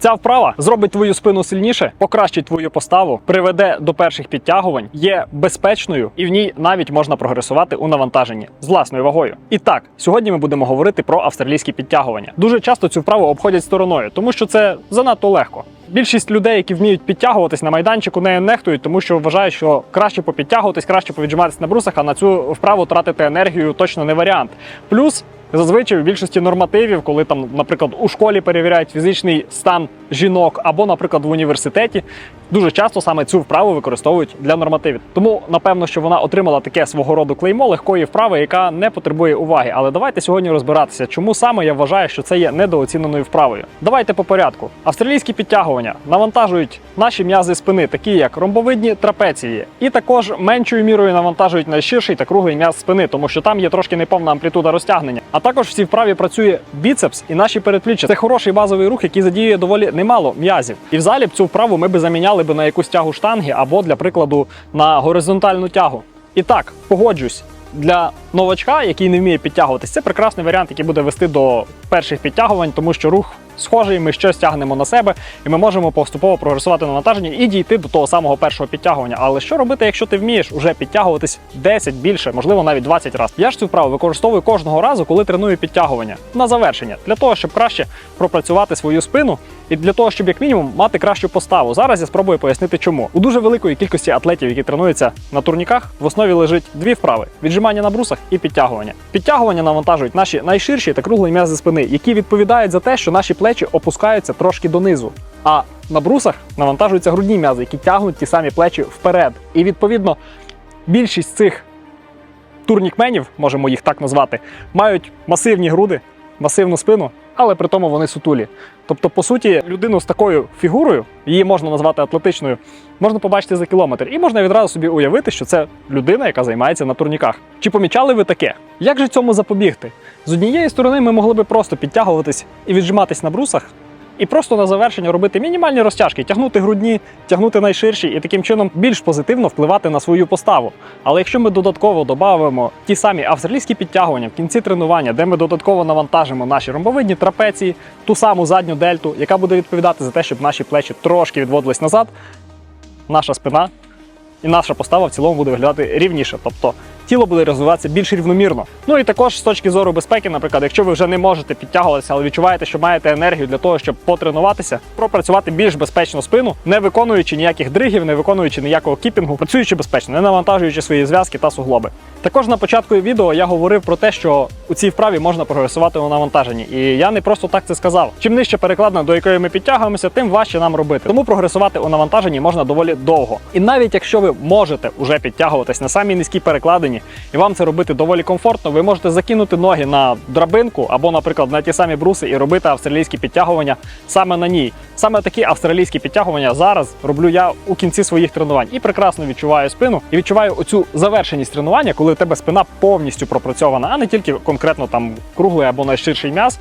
Ця вправа зробить твою спину сильніше, покращить твою поставу, приведе до перших підтягувань, є безпечною і в ній навіть можна прогресувати у навантаженні з власною вагою. І так, сьогодні ми будемо говорити про австралійські підтягування. Дуже часто цю вправу обходять стороною, тому що це занадто легко. Більшість людей, які вміють підтягуватись на майданчику, нею нехтують, тому що вважають, що краще попідтягуватись, краще повіджиматись на брусах, а на цю вправу тратити енергію точно не варіант. Плюс Зазвичай в більшості нормативів, коли там, наприклад, у школі перевіряють фізичний стан жінок або, наприклад, в університеті, дуже часто саме цю вправу використовують для нормативів. Тому напевно, що вона отримала таке свого роду клеймо легкої вправи, яка не потребує уваги. Але давайте сьогодні розбиратися, чому саме я вважаю, що це є недооціненою вправою. Давайте по порядку. Австралійські підтягування навантажують наші м'язи спини, такі як ромбовидні трапеції, і також меншою мірою навантажують найширший та круглий м'яз спини, тому що там є трошки неповна амплітуда розтягнення. Також в цій вправі працює біцепс і наші передпліччя. Це хороший базовий рух, який задіює доволі немало м'язів. І в залі б цю вправу ми би заміняли би на якусь тягу штанги або, для прикладу, на горизонтальну тягу. І так, погоджусь. Для новачка, який не вміє підтягуватись, це прекрасний варіант, який буде вести до перших підтягувань, тому що рух схожий, ми щось тягнемо на себе, і ми можемо поступово прогресувати на навантаженні і дійти до того самого першого підтягування. Але що робити, якщо ти вмієш уже підтягуватись 10 більше, можливо, навіть 20 разів? Я ж цю вправу використовую кожного разу, коли треную підтягування на завершення, для того, щоб краще пропрацювати свою спину і для того, щоб як мінімум мати кращу поставу. Зараз я спробую пояснити, чому у дуже великої кількості атлетів, які тренуються на турніках, в основі лежить дві вправи: віджимання на брусах і підтягування. Підтягування навантажують наші найширші та круглі м'язи спини, які відповідають за те, що наші плечі опускаються трошки донизу. А на брусах навантажуються грудні м'язи, які тягнуть ті самі плечі вперед. І відповідно більшість цих турнікменів, можемо їх так назвати, мають масивні груди, масивну спину, але при тому вони сутулі. Тобто, по суті, людину з такою фігурою, її можна назвати атлетичною, можна побачити за кілометр. І можна відразу собі уявити, що це людина, яка займається на турніках. Чи помічали ви таке? Як же цьому запобігти? З однієї сторони, ми могли би просто підтягуватись і віджиматись на брусах. І просто на завершення робити мінімальні розтяжки, тягнути грудні, тягнути найширші і таким чином більш позитивно впливати на свою поставу. Але якщо ми додатково додамо ті самі австралійські підтягування в кінці тренування, де ми додатково навантажимо наші ромбовидні трапеції, ту саму задню дельту, яка буде відповідати за те, щоб наші плечі трошки відводились назад, наша спина і наша постава в цілому буде виглядати рівніше. Тобто тіло буде розвиватися більш рівномірно. Ну і також з точки зору безпеки, наприклад, якщо ви вже не можете підтягуватися, але відчуваєте, що маєте енергію для того, щоб потренуватися, пропрацювати більш безпечну спину, не виконуючи ніяких дригів, не виконуючи ніякого кіпінгу, працюючи безпечно, не навантажуючи свої зв'язки та суглоби. Також на початку відео я говорив про те, що у цій вправі можна прогресувати у навантаженні. І я не просто так це сказав. Чим нижче перекладина, до якої ми підтягуємося, тим важче нам робити. Тому прогресувати у навантаженні можна доволі довго. І навіть якщо ви можете вже підтягуватись на самій низькій перекладині, і вам це робити доволі комфортно, ви можете закинути ноги на драбинку або, наприклад, на ті самі бруси і робити австралійські підтягування саме на ній. Саме такі австралійські підтягування зараз роблю я у кінці своїх тренувань і прекрасно відчуваю спину і відчуваю оцю завершеність тренування, коли у тебе спина повністю пропрацьована, а не тільки конкретно там круглий або найширший м'яз.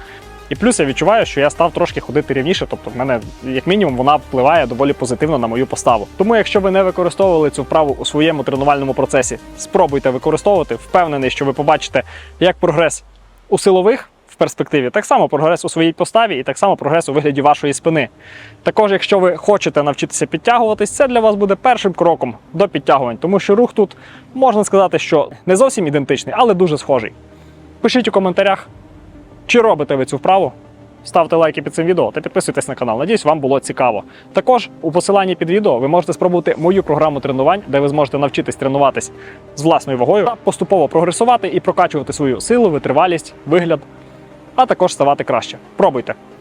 І плюс я відчуваю, що я став трошки ходити рівніше, тобто в мене, як мінімум, вона впливає доволі позитивно на мою поставу. Тому, якщо ви не використовували цю вправу у своєму тренувальному процесі, спробуйте використовувати. Впевнений, що ви побачите як прогрес у силових перспективі, так само прогрес у своїй поставі і так само прогрес у вигляді вашої спини. Також, якщо ви хочете навчитися підтягуватись, це для вас буде першим кроком до підтягувань, тому що рух тут можна сказати, що не зовсім ідентичний, але дуже схожий. Пишіть у коментарях, чи робите ви цю вправу? Ставте лайки під цим відео та підписуйтесь на канал. Надіюсь, вам було цікаво. Також у посиланні під відео ви можете спробувати мою програму тренувань, де ви зможете навчитись тренуватись з власною вагою, та поступово прогресувати і прокачувати свою силу, витривалість, вигляд, а також ставати краще. Пробуйте!